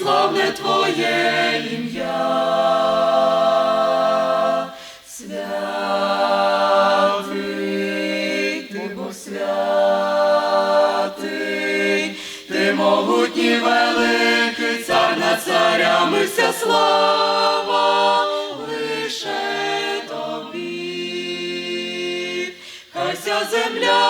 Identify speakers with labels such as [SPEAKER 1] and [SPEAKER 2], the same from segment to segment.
[SPEAKER 1] славне Твоє ім'я. Святий, ти Бог святий, ти могутній великий, цар над царями вся слава лише тобі, хай вся земля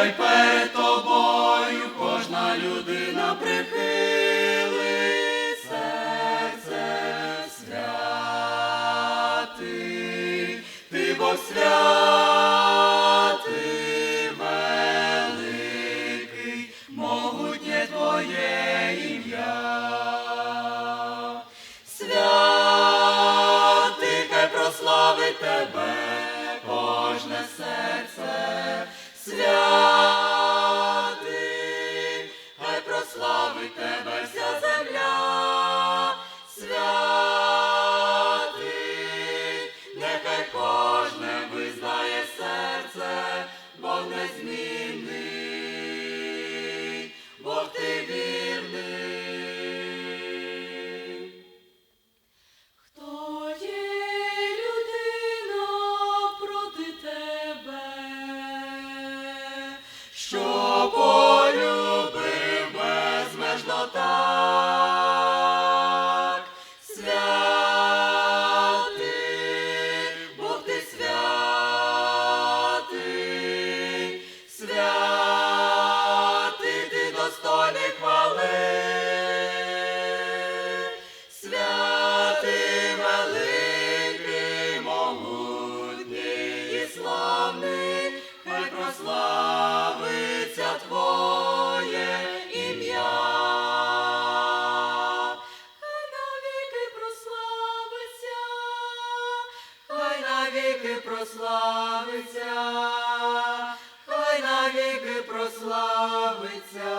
[SPEAKER 1] нехай перед тобою кожна людина прихилить серце святий, ти Бог святий, великий, могутнє твоє ім'я. Святий, хай прославить тебе так, Бог ти святий, святий ти достойний хвали, святий великий, могутній і славний, хай прославний. навіки прославиться, хай навіки прославиться.